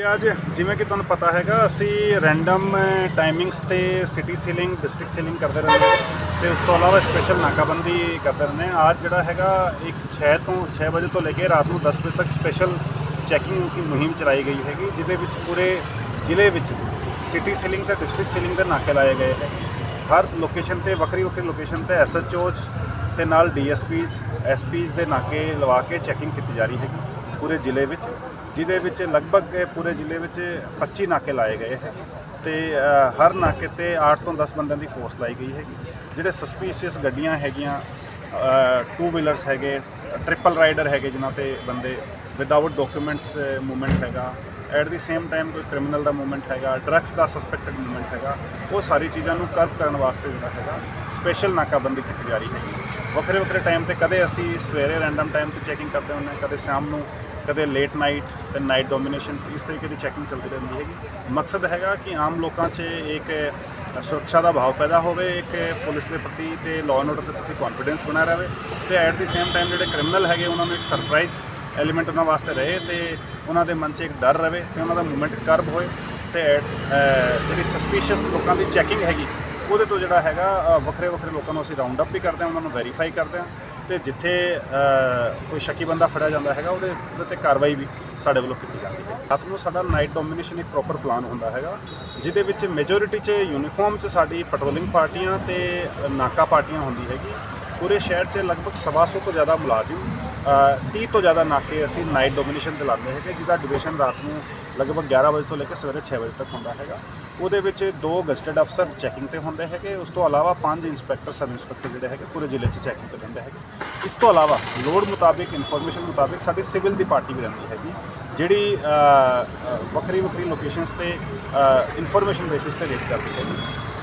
ਕਿ ਅੱਜ ਜਿਵੇਂ ਕਿ ਤੁਹਾਨੂੰ ਪਤਾ ਹੈਗਾ, ਅਸੀਂ ਰੈਂਡਮ ਟਾਈਮਿੰਗਸ ਤੇ ਸਿਟੀ ਸੀਲਿੰਗ ਡਿਸਟ੍ਰਿਕਟ ਸੀਲਿੰਗ ਕਰਦੇ ਰਹਿੰਦੇ ਹਾਂ ਤੇ ਉਸ ਤੋਂ ਇਲਾਵਾ ਸਪੈਸ਼ਲ ਨਾਕਾਬੰਦੀ ਕਰਦੇ ਰਹਿੰਦੇ ਹਾਂ। ਅੱਜ ਜਿਹੜਾ ਹੈਗਾ, ਇੱਕ 6 ਤੋਂ 6 ਵਜੇ ਤੋਂ ਲੈ ਕੇ ਰਾਤ ਨੂੰ 10 ਵਜੇ ਤੱਕ ਸਪੈਸ਼ਲ ਚੈਕਿੰਗ ਦੀ ਮੁਹਿੰਮ ਚਲਾਈ ਗਈ ਹੈਗੀ, ਜਿਹਦੇ ਵਿੱਚ ਪੂਰੇ ਜ਼ਿਲ੍ਹੇ ਵਿੱਚ ਸਿਟੀ ਸੀਲਿੰਗ ਤੇ ਡਿਸਟ੍ਰਿਕਟ ਸੀਲਿੰਗ ਦੇ ਨਾਕੇ ਲਾਏ ਗਏ ਹੈ। ਹਰ ਲੋਕੇਸ਼ਨ ਤੇ, ਵੱਖਰੀ ਵੱਖਰੀ ਲੋਕੇਸ਼ਨ ਤੇ ਐਸਐਚਓਜ਼ ਤੇ ਨਾਲ ਡੀਐਸਪੀਜ਼ ਐਸਪੀਜ਼ ਦੇ ਨਾਕੇ ਲਵਾ ਕੇ ਚੈਕਿੰਗ ਕੀਤੀ ਜਾ ਰਹੀ ਹੈਗੀ। ਪੂਰੇ ਜ਼ਿਲ੍ਹੇ ਵਿੱਚ, ਜਿਹਦੇ ਵਿੱਚ ਲਗਭਗ ਪੂਰੇ ਜ਼ਿਲ੍ਹੇ ਵਿੱਚ 25 ਨਾਕੇ ਲਾਏ ਗਏ ਹੈ ਤੇ ਹਰ ਨਾਕੇ ਤੇ 8 ਤੋਂ 10 ਬੰਦਿਆਂ ਦੀ ਫੋਰਸ ਲਾਈ ਗਈ ਹੈਗੀ। ਜਿਹੜੇ ਸਸਪੀਸ਼ੀਅਸ ਗੱਡੀਆਂ ਹੈਗੀਆਂ ਟੂ ਵੀਲਰਸ ਹੈਗੇ ਟ੍ਰਿਪਲ ਰਾਈਡਰ ਹੈਗੇ ਜਿਨ੍ਹਾਂ ਤੇ ਬੰਦੇ ਵਿਦਆਊਟ ਡਾਕੂਮੈਂਟਸ ਮੂਵਮੈਂਟ ਹੈਗਾ। ਐਟ ਦੀ ਸੇਮ ਟਾਈਮ ਕੋਈ ਕ੍ਰਿਮੀਨਲ ਦਾ ਮੂਵਮੈਂਟ ਹੈਗਾ ਡਰੱਗਸ ਦਾ ਸਸਪੈਕਟਡ ਮੂਵਮੈਂਟ ਹੈਗਾ, ਉਹ ਸਾਰੀ ਚੀਜ਼ਾਂ ਨੂੰ ਕਰਬ ਕਰਨ ਵਾਸਤੇ ਜਿਹੜਾ ਹੈਗਾ ਸਪੈਸ਼ਲ ਨਾਕਾਬੰਦੀ ਕੀਤੀ ਜਾ ਰਹੀ ਹੈਗੀ। ਵੱਖਰੇ ਵੱਖਰੇ ਟਾਈਮ ਤੇ ਕਦੇ ਅਸੀਂ ਸਵੇਰੇ ਰੈਂਡਮ ਟਾਈਮ ਤੇ ਚੈਕਿੰਗ ਕਰਦੇ ਹੁੰਦੇ ਹਾਂ, ਕਦੇ ਸ਼ਾਮ ਨੂੰ ਕਦੇ ਲੇਟ ਨਾਈਟ ਤੇ ਨਾਈਟ ਡੋਮੀਨੇਸ਼ਨ ਇਸ ਤਰੀਕੇ ਦੀ ਚੈਕਿੰਗ ਚੱਲਦੀ ਰਹਿੰਦੀ ਹੈਗੀ। ਮਕਸਦ ਹੈਗਾ ਕਿ ਆਮ ਲੋਕਾਂ 'ਚ ਇੱਕ ਸੁਰੱਖਿਆ ਦਾ ਭਾਵ ਪੈਦਾ ਹੋਵੇ ਇੱਕ ਪੁਲਿਸ ਦੇ ਪ੍ਰਤੀ ਤੇ ਲਾਅ ਐਂਡ ਆਰਡਰ ਦੇ ਪ੍ਰਤੀ ਕੌਨਫੀਡੈਂਸ ਬਣਾ ਰਹੇ ਤੇ ਐਟ ਦੀ ਸੇਮ ਟਾਈਮ ਜਿਹੜੇ ਕ੍ਰਿਮੀਨਲ ਹੈਗੇ ਉਹਨਾਂ ਨੂੰ ਇੱਕ ਸਰਪ੍ਰਾਈਜ਼ ਐਲੀਮੈਂਟ ਉਹਨਾਂ ਵਾਸਤੇ ਰਹੇ ਤੇ ਉਹਨਾਂ ਦੇ ਮਨ 'ਚ ਇੱਕ ਡਰ ਰਹੇ ਤੇ ਉਹਨਾਂ ਦਾ ਮੂਵਮੈਂਟ ਕਰਬ ਹੋਏ ਤੇ ਅਹ, ਜਿਹੜੀ ਸਸਪੀਸ਼ੀਅਸ ਲੋਕਾਂ ਦੀ ਚੈਕਿੰਗ ਹੈਗੀ ਉਹਦੇ ਤੋਂ ਜਿਹੜਾ ਹੈਗਾ ਵੱਖਰੇ ਵੱਖਰੇ ਲੋਕਾਂ ਨੂੰ ਅਸੀਂ ਰਾਉਂਡ ਅਪ ਵੀ ਕਰਦੇ ਹਾਂ ਉਹਨਾਂ ਨੂੰ ਵੈਰੀਫਾਈ ਕਰਦੇ ਹਾਂ ਤੇ ਜਿੱਥੇ ਕੋਈ ਸ਼ੱਕੀ ਬੰਦਾ ਫੜਿਆ ਜਾਂਦਾ ਹੈਗਾ ਉਹਦੇ ਉੱਤੇ ਕਾਰਵਾਈ ਵੀ ਸਾਡੇ ਵੱਲੋਂ ਕੀਤੀ ਜਾਂਦੀ ਹੈ। ਰਾਤ ਨੂੰ ਸਾਡਾ ਨਾਈਟ ਡੋਮੀਨੇਸ਼ਨ ਇੱਕ ਪ੍ਰੋਪਰ ਪਲਾਨ ਹੁੰਦਾ ਹੈਗਾ ਜਿਹਦੇ ਵਿੱਚ ਮੈਜੋਰਿਟੀ 'ਚ ਯੂਨੀਫਾਰਮ 'ਚ ਸਾਡੀ ਪੈਟਰੋਲਿੰਗ ਪਾਰਟੀਆਂ ਤੇ ਨਾਕਾ ਪਾਰਟੀਆਂ ਹੁੰਦੀ ਹੈਗੀ। ਪੂਰੇ ਸ਼ਹਿਰ 'ਚ ਲਗਭਗ ਸਵਾ ਸੌ ਤੋਂ ਜ਼ਿਆਦਾ ਮੁਲਾਜ਼ਮ ਅ, 30 ਤੋਂ ਜ਼ਿਆਦਾ ਨਾਕੇ ਅਸੀਂ ਨਾਈਟ ਡੋਮੀਨੇਸ਼ਨ ਤੇ ਲਾਉਂਦੇ ਹੈਗੇ ਜਿਹਦਾ ਡਿਵੀਜ਼ਨ ਰਾਤ ਨੂੰ ਲਗਭਗ 11 ਵਜੇ ਤੋਂ ਲੈ ਕੇ ਸਵੇਰੇ 6 ਵਜੇ ਤੱਕ ਹੁੰਦਾ ਹੈਗਾ। ਉਹਦੇ ਵਿੱਚ ਦੋ ਗਸਟਡ ਅਫਸਰ ਚੈਕਿੰਗ ਤੇ ਹੁੰਦੇ ਹੈਗੇ, ਉਸ ਤੋਂ ਇਲਾਵਾ ਪੰਜ ਇੰਸਪੈਕਟਰ ਸਬ ਇੰਸਪੈਕਟਰ ਜਿਹੜੇ ਹੈਗੇ, ਪੂਰੇ ਜ਼ਿਲ੍ਹੇ 'ਚ ਚੈਕਿੰਗ ਤੇ ਰਹਿੰਦੇ ਹੈਗੇ। ਇਸ ਤੋਂ ਇਲਾਵਾ ਲੋੜ ਮੁਤਾਬਿਕ ਇਨਫੋਰਮੇਸ਼ਨ ਮੁਤਾਬਿਕ ਸਾਡੀ ਸਿਵਲ ਦੀ ਪਾਰਟੀ ਵੀ ਰਹਿੰਦੀ ਹੈਗੀ, ਜਿਹੜੀ ਵੱਖਰੀ ਵੱਖਰੀ ਲੋਕੇਸ਼ਨਸ ਤੇ ਇਨਫੋਰਮੇਸ਼ਨ ਬੇਸਿਸ ਤੇ ਰੇਟ ਕਰਦੀ ਹੈਗੀ।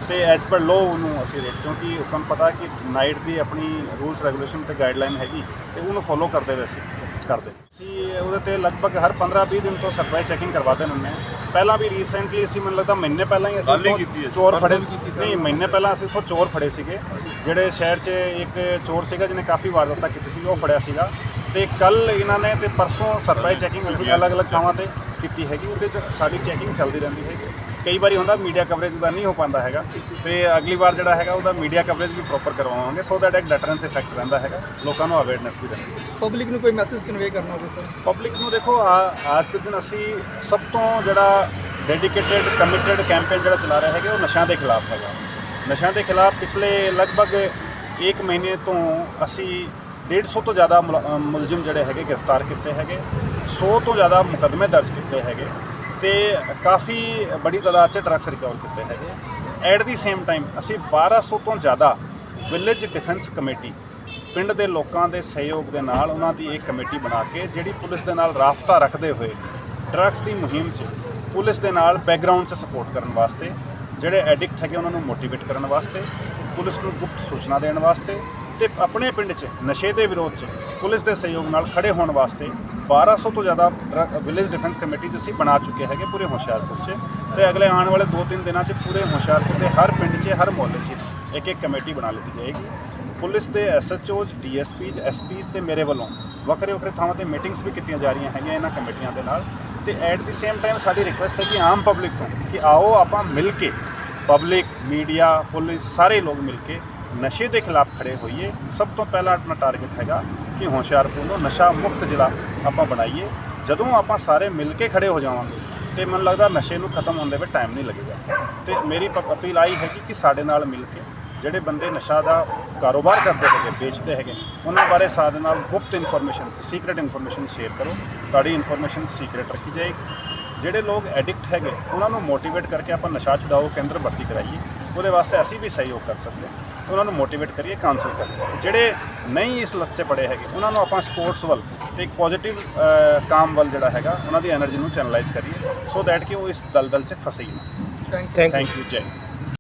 ਤੇ ਐਜ਼ ਪਰ ਲੋ ਉਹਨੂੰ ਅਸੀਂ ਰੇਟ ਕਿਉਂਕਿ ਤੁਹਾਨੂੰ ਪਤਾ ਕਿ ਨਾਈਟ ਦੀ ਆਪਣੀ ਰੂਲਸ ਰੈਗੂਲੇਸ਼ਨ ਤੇ ਗਾਈਡਲਾਈਨ ਹੈਗੀ, ਤੇ ਉਹਨੂੰ ਫੋਲੋ ਕਰਦੇ ਹੋਏ ਅਸੀਂ ਕਰਦੇ ਅਸੀਂ ਉਹਦੇ ਤੇ ਲਗਭਗ ਹਰ 15-20 ਦਿਨ ਤੋਂ ਸਰਪ੍ਰਾਈਜ਼ ਚੈਕਿੰਗ ਕਰਵਾਦੇ ਹੁੰਦੇ ਹਾਂ। ਪਹਿਲਾਂ ਵੀ ਰੀਸੈਂਟਲੀ ਅਸੀਂ ਮੈਨੂੰ ਲੱਗਦਾ ਮਹੀਨੇ ਪਹਿਲਾਂ ਹੀ ਅਸੀਂ ਕੱਲ੍ਹ ਹੀ ਉੱਥੋਂ ਕੀਤੀ ਹੈ। ਚੋਰ ਫੜੇ ਨਹੀਂ ਮਹੀਨੇ ਪਹਿਲਾਂ ਅਸੀਂ ਉੱਥੋਂ ਚੋਰ ਫੜੇ ਸੀਗੇ। ਜਿਹੜੇ ਸ਼ਹਿਰ 'ਚ ਇੱਕ ਚੋਰ ਸੀਗਾ ਜਿਹਨੇ ਕਾਫੀ ਵਾਰਦਾਤਾਂ ਕੀਤੀ ਸੀ ਉਹ ਫੜਿਆ ਸੀਗਾ। ਤੇ ਕੱਲ ਇਹਨਾਂ ਨੇ ਤੇ ਪਰਸੋਂ ਸਰਪ੍ਰਾਈਜ਼ ਚੈਕਿੰਗ ਅਲੱਗ-ਅਲੱਗ ਥਾਵਾਂ ਤੇ ਕੀਤੀ ਹੈਗੀ। ਉਹਦੇ 'ਚ ਸਾਡੀ ਚੈਕਿੰਗ ਚੱਲਦੀ ਰਹਿੰਦੀ ਹੈਗੀ। ਕਈ ਵਾਰੀ ਹੁੰਦਾ ਮੀਡੀਆ ਕਵਰੇਜ ਦਾ ਨਹੀਂ ਹੋ ਪਾਉਂਦਾ ਹੈਗਾ ਤੇ ਅਗਲੀ ਵਾਰ ਜਿਹੜਾ ਹੈਗਾ ਉਹਦਾ ਮੀਡੀਆ ਕਵਰੇਜ ਵੀ ਪ੍ਰੋਪਰ ਕਰਵਾਵਾਂਗੇ ਸੋ ਦੈਟ ਇੱਕ ਡੈਟਰੈਂਸ ਇਫੈਕਟ ਰਹਿੰਦਾ ਹੈਗਾ ਲੋਕਾਂ ਨੂੰ ਅਵੇਅਰਨੈਸ ਵੀ ਰਹਿੰਦੀ ਹੈ। ਪਬਲਿਕ ਨੂੰ ਕੋਈ ਮੈਸੇਜ ਕਨਵੇ ਕਰਨਾ ਹੋਵੇ ਸਰ ਪਬਲਿਕ ਨੂੰ ਦੇਖੋ ਆ- ਅੱਜ ਦੇ ਦਿਨ ਅਸੀਂ ਸਭ ਤੋਂ ਜਿਹੜਾ ਡੈਡੀਕੇਟਿਡ ਕਮਿਟਡ ਕੈਂਪੇਨ ਜਿਹੜਾ ਚਲਾ ਰਹੇ ਹੈਗੇ ਉਹ ਨਸ਼ਿਆਂ ਦੇ ਖਿਲਾਫ ਹੈਗਾ। ਨਸ਼ਿਆਂ ਦੇ ਖਿਲਾਫ ਪਿਛਲੇ ਲਗਭਗ 1 ਮਹੀਨੇ ਤੋਂ ਅਸੀਂ 150 ਤੋਂ ਜ਼ਿਆਦਾ ਮੁਲਜ਼ਮ ਜਿਹੜੇ ਹੈਗੇ ਗ੍ਰਿਫਤਾਰ ਕੀਤੇ ਹੈਗੇ 100 ਤੋਂ ਜ਼ਿਆਦਾ ਮੁਕੱਦਮੇ ਦਰਜ ਕੀਤੇ ਹੈਗੇ। ਤੇ ਕਾਫੀ ਬੜੀ ਤਾਦਾਦ 'ਚ ਡਰੱਗਸ ਰਿਕਵਰ ਕੀਤੇ ਹੈਗੇ। ਐਟ ਦੀ ਸੇਮ ਟਾਈਮ ਅਸੀਂ 1200 ਤੋਂ ਜ਼ਿਆਦਾ ਵਿਲੇਜ ਡਿਫੈਂਸ ਕਮੇਟੀ ਪਿੰਡ ਦੇ ਲੋਕਾਂ ਦੇ ਸਹਿਯੋਗ ਦੇ ਨਾਲ ਉਹਨਾਂ ਦੀ ਇੱਕ ਕਮੇਟੀ ਬਣਾ ਕੇ, ਜਿਹੜੀ ਪੁਲਿਸ ਦੇ ਨਾਲ ਰਾਫਤਾ ਰੱਖਦੇ ਹੋਏ ਡਰੱਗਸ ਦੀ ਮੁਹਿੰਮ 'ਚ ਪੁਲਿਸ ਦੇ ਨਾਲ ਬੈਕਗ੍ਰਾਉਂਡ 'ਚ ਸਪੋਰਟ ਕਰਨ ਵਾਸਤੇ, ਜਿਹੜੇ ਐਡਿਕਟ ਹੈਗੇ ਉਹਨਾਂ ਨੂੰ ਮੋਟੀਵੇਟ ਕਰਨ ਵਾਸਤੇ, ਪੁਲਿਸ ਨੂੰ ਗੁਪਤ ਸੂਚਨਾ ਦੇਣ ਵਾਸਤੇ ਤੇ ਆਪਣੇ ਪਿੰਡ 'ਚ ਨਸ਼ੇ ਦੇ ਵਿਰੋਧ 'ਚ ਪੁਲਿਸ ਦੇ ਸਹਿਯੋਗ ਨਾਲ ਖੜੇ ਹੋਣ ਵਾਸਤੇ 1200 ਤੋਂ ਜ਼ਿਆਦਾ ਵਿਲੇਜ ਡਿਫੈਂਸ ਕਮੇਟੀ 'ਚ ਅਸੀਂ ਬਣਾ ਚੁੱਕੇ ਹੈਗੇ ਪੂਰੇ ਹੁਸ਼ਿਆਰਪੁਰ 'ਚ। ਤੇ ਅਗਲੇ ਆਉਣ ਵਾਲੇ 2-3 ਦਿਨਾਂ 'ਚ ਪੂਰੇ ਹੁਸ਼ਿਆਰਪੁਰ ਦੇ ਹਰ ਪਿੰਡ 'ਚ, ਹਰ ਮੁਹੱਲੇ 'ਚ ਇੱਕ ਇੱਕ ਕਮੇਟੀ ਬਣਾ ਲਈ ਜਾਏਗੀ। ਪੁਲਿਸ ਦੇ ਐਸਐਚਓਜ਼ ਡੀਐਸਪੀਜ਼ ਐਸਪੀਜ਼ ਤੇ ਮੇਰੇ ਵੱਲੋਂ ਵੱਖਰੇ ਵੱਖਰੇ ਥਾਵਾਂ ਤੇ ਮੀਟਿੰਗਸ ਵੀ ਕੀਤੀਆਂ ਜਾ ਰਹੀਆਂ ਹੈਗੀਆਂ ਇਹਨਾਂ ਕਮੇਟੀਆਂ ਦੇ ਨਾਲ। ਤੇ ਐਟ ਦੀ ਸੇਮ ਟਾਈਮ ਸਾਡੀ ਰਿਕੁਐਸਟ ਹੈ ਕਿ ਆਮ ਪਬਲਿਕ ਤੋਂ ਕਿ ਆਓ ਆਪਾਂ ਮਿਲ ਕੇ ਪਬਲਿਕ ਮੀਡੀਆ ਪੁਲਿਸ ਸਾਰੇ ਲੋਕ ਮਿਲ ਕੇ ਨਸ਼ੇ ਦੇ ਖਿਲਾਫ ਖੜੇ ਹੋਈਏ। ਸਭ ਤੋਂ ਪਹਿਲਾ ਆਪਣਾ ਟਾਰਗੇਟ ਹੈਗਾ ਕਿ ਹੁਸ਼ਿਆਰਪੁਰ ਨੂੰ ਨਸ਼ਾ ਮੁਕਤ ਜ਼ਿਲ੍ਹਾ ਆਪਾਂ ਬਣਾਈਏ, ਜਦੋਂ ਆਪਾਂ ਸਾਰੇ ਮਿਲ ਕੇ ਖੜੇ ਹੋ ਜਾਵਾਂਗੇ, ਤੇ ਮੈਨੂੰ ਲੱਗਦਾ ਨਸ਼ੇ ਨੂੰ ਖਤਮ ਹੋਣ ਦੇ ਵਿੱਚ ਟਾਈਮ ਨਹੀਂ ਲੱਗੇਗਾ। ਤੇ ਮੇਰੀ ਪ- ਅਪੀਲ ਆਈ ਹੈਗੀ ਕਿ ਸਾਡੇ ਨਾਲ ਮਿਲ ਕੇ ਜਿਹੜੇ ਬੰਦੇ ਨਸ਼ਾ ਦਾ ਕਾਰੋਬਾਰ ਕਰਦੇ ਹੈਗੇ, ਵੇਚਦੇ ਹੈਗੇ, ਉਹਨਾਂ ਬਾਰੇ ਸਾਡੇ ਨਾਲ ਗੁਪਤ ਇਨਫੋਰਮੇਸ਼ਨ ਸੀਕ੍ਰੀਟ ਇਨਫੋਰਮੇਸ਼ਨ ਸ਼ੇਅਰ ਕਰੋ। ਤੁਹਾਡੀ ਇਨਫੋਰਮੇਸ਼ਨ ਸੀਕ੍ਰੀਟ ਰੱਖੀ ਜਾਏਗੀ ਜਿਹੜੇ ਲੋਕ ਐਡਿਕਟ ਹੈਗੇ, ਉਹਨਾਂ ਨੂੰ ਮੋਟੀਵੇਟ ਕਰਕੇ ਆਪਾਂ ਨਸ਼ਾ ਛੁਡਾਓ ਕੇਂਦਰ ਭਰਤੀ ਕਰਾਈਏ। ਉਹਦੇ ਵਾਸਤੇ ਅਸੀਂ ਵੀ ਸਹਿਯੋਗ ਕਰ ਸਕਦੇ ਹਾਂ। ਉਹਨਾਂ ਨੂੰ ਮੋਟੀਵੇਟ ਕਰੀਏ ਕਾਉਂਸਲ ਕਰੀਏ। ਜਿਹੜੇ ਨਹੀਂ ਇਸ ਲੱਤ 'ਚ ਪੜੇ ਹੈਗੇ ਉਹਨਾਂ ਨੂੰ ਆਪਾਂ ਸਪੋਰਟਸ ਵੱਲ ਤੇ ਇੱਕ ਪੋਜ਼ਿਟਿਵ ਕਾਮ ਵੱਲ ਜਿਹੜਾ ਹੈਗਾ ਉਹਨਾਂ ਦੀ એનર્ਜੀ ਨੂੰ ਚੈਨਲਾਈਜ਼ ਕਰੀਏ। ਸੋ ਦੈਟ ਕਿ ਉਹ ਇਸ ਦਲਦਲ 'ਚ ਫਸੇ ਨਾ। ਥੈਂਕ ਯੂ ਜੈ